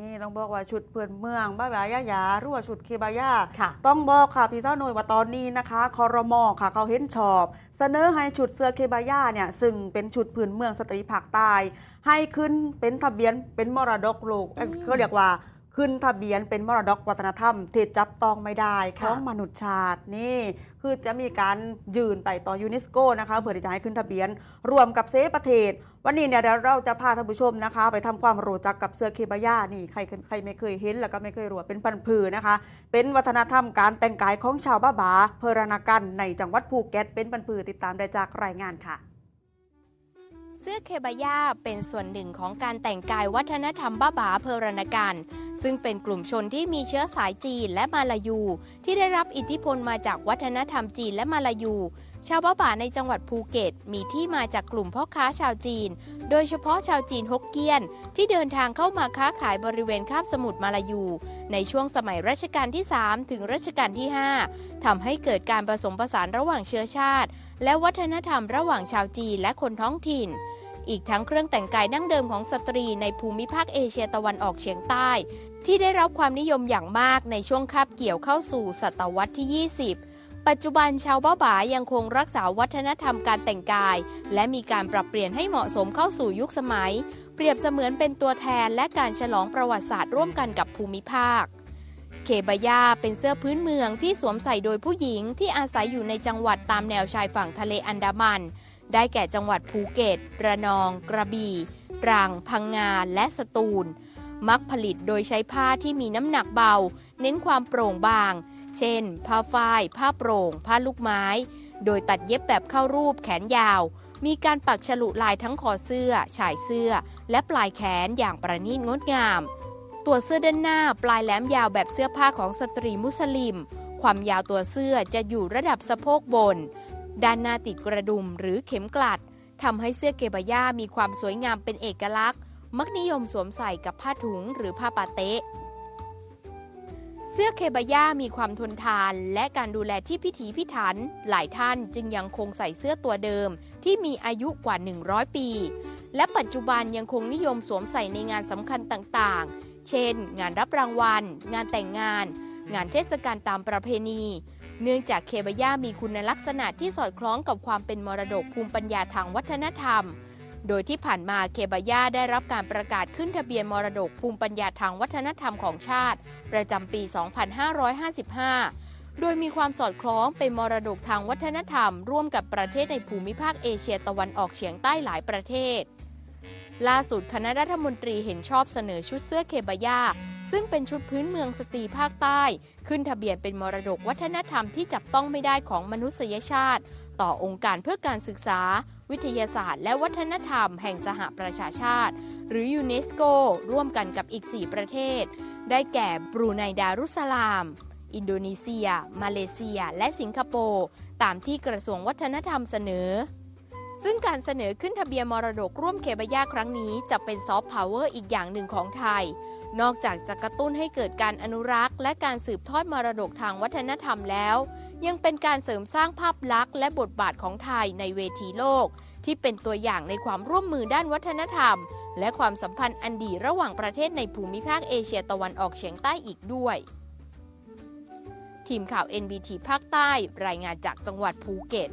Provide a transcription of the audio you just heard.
นี่ต้องบอกว่าชุดเพื่อนเมืองบ้าบายายาหรือว่าชุดเคบายาค่ะต้องบอกค่ะพี่เจ้าหน่วยว่าตอนนี้นะคะคอรมอค่ะเขาเห็นชอบ เสนอให้ชุดเสื้อเคบายาเนี่ยซึ่งเป็นชุดพื้นเมืองสตรีภาคใต้ให้ขึ้นเป็นทะเบียนเป็นมรดกโลกเอ้ยอืมก็เรียกว่า ขึ้นทะเบียนเป็นมรดกวัฒนธรรมที่จับต้องไม่ได้ขค่ะองมนุษยชาตินี่คือจะมีการยืนไปต่อยูเนสโกนะคะเพื่อที่จะให้ขึ้นทะเบียน รวมกับเซฟประเทศ วันนี้เนี่ยเดี๋ยวเราจะพาท่านผู้ชมนะคะ ไปทำความรู้จักกับเสื้อเคบายานี่ใครใครไม่เคยเห็นแล้วก็ไม่เคยรู้ว่าเป็นพันธุ์ผือนะคะ เป็นวัฒนธรรมการแต่งกายของชาวบ้าบาเพอรนากันในจังหวัดภูเก็ตเป็นพันธุ์ผือติดตามได้จากรายงานค่ะเสื้อเคบายาเป็นส่วนหนึ่งของการแต่งกายวัฒนธรรมบ้าบาเพอรณกัน ซึ่งเป็นกลุ่มชนที่มีเชื้อสายจีนและมาลายู ที่ได้รับอิทธิพลมาจากวัฒนธรรมจีนและมาลายู ชาวบ้าบาในจังหวัดภูเก็ต มีที่มาจากกลุ่มพ่อค้าชาวจีน โดยเฉพาะชาวจีนฮกเกี้ยน ที่เดินทางเข้ามาค้าขายบริเวณคาบสมุทรมาลายู ในช่วงสมัยรัชกาลที่ 3 ถึงรัชกาลที่ 5ทำให้เกิดการผสมผสานระหว่างเชื้อชาติ และวัฒนธรรมระหว่างชาวจีนและคนท้องถิ่น อีกทั้งเครื่องแต่งกายดั้งเดิมของสตรีในภูมิภาคเอเชียตะวันออกเฉียงใต้ ที่ได้รับความนิยมอย่างมากในช่วงคาบเกี่ยวเข้าสู่ศตวรรษที่ 20 ปัจจุบันชาวบ้าบายังคงรักษาวัฒนธรรมการแต่งกาย และมีการปรับเปลี่ยนให้เหมาะสมเข้าสู่ยุคสมัย เปรียบเสมือนเป็นตัวแทนและการฉลองประวัติศาสตร์ร่วมกันกับภูมิภาคเคบายาเป็นเสื้อพื้นเมืองที่สวมใส่โดยผู้หญิงที่อาศัยอยู่ในจังหวัดตามแนวชายฝั่งทะเลอันดามัน ได้แก่จังหวัดภูเก็ต ระนอง กระบี่ตรัง พังงา และสตูล มักผลิตโดยใช้ผ้าที่มีน้ำหนักเบา เน้นความโปร่งบาง เช่น ผ้าฝ้าย ผ้าโปร่ง ผ้าลูกไม้ โดยตัดเย็บแบบเข้ารูปแขนยาว มีการปักฉลุลายทั้งคอเสื้อฉายเสื้อ และปลายแขนอย่างประณีตงดงาม ตัวเสื้อด้านหน้าปลายแหลมยาวแบบเสื้อผ้าของสตรีมุสลิม ความยาวตัวเสื้อจะอยู่ระดับสะโพกบน ด้านหน้าติดกระดุมหรือเข็มกลัดทำให้เสื้อเกบายามีความสวยงามเป็นเอกลักษณ์ มักนิยมสวมใส่กับผ้าถุงหรือผ้าปาเต๊ะเสื้อเคบายามีความทนทาน และการดูแลที่พิถีพิถัน หลายท่านจึงยังคงใส่เสื้อตัวเดิม ที่มีอายุกว่า 100 ปี และปัจจุบันยังคงนิยมสวมใส่ในงานสำคัญต่างๆ เช่น งานรับรางวัล งานแต่งงาน งานเทศกาลตามประเพณี เนื่องจากเคบายามีคุณลักษณะที่สอดคล้องกับความเป็นมรดกภูมิปัญญาทางวัฒนธรรม โดยที่ผ่านมาเคบายาได้รับการประกาศขึ้นทะเบียนมรดกภูมิปัญญาทางวัฒนธรรมของชาติ ประจำปี 2555 โดยมีความสอดคล้องเป็นมรดกทางวัฒนธรรม ร่วมกับประเทศในภูมิภาคเอเชียตะวันออกเฉียงใต้หลายประเทศล่าสุดคณะรัฐมนตรีเห็นชอบเสนอชุดเสื้อเคบายา ซึ่งเป็นชุดพื้นเมืองสตรีภาคใต้ ขึ้นทะเบียนเป็นมรดกวัฒนธรรมที่จับต้องไม่ได้ของมนุษยชาติ ต่อองค์การเพื่อการศึกษา วิทยาศาสตร์ และวัฒนธรรมแห่งสหประชาชาติ หรือยูเนสโกร่วมกันกับอีก 4 ประเทศ ได้แก่บรูไนดารุสลาม อินโดนีเซีย มาเลเซีย และสิงคโปร์ตามที่กระทรวงวัฒนธรรมเสนอ ซึ่งการเสนอขึ้นทะเบียนมรดกร่วมเคบายาครั้งนี้จะเป็นซอฟต์พาวเวอร์อีกอย่างหนึ่งของไทย นอกจากจะกระตุ้นให้เกิดการอนุรักษ์ และการสืบทอดมรดกทางวัฒนธรรมแล้ว ยังเป็นการเสริมสร้างภาพลักษณ์และบทบาทของไทยในเวทีโลก ที่เป็นตัวอย่างในความร่วมมือด้านวัฒนธรรม และความสัมพันธ์อันดีระหว่างประเทศในภูมิภาคเอเชียตะวันออกเฉียงใต้อีกด้วย ทีมข่าว NBT ภาคใต้ รายงานจากจังหวัดภูเก็ต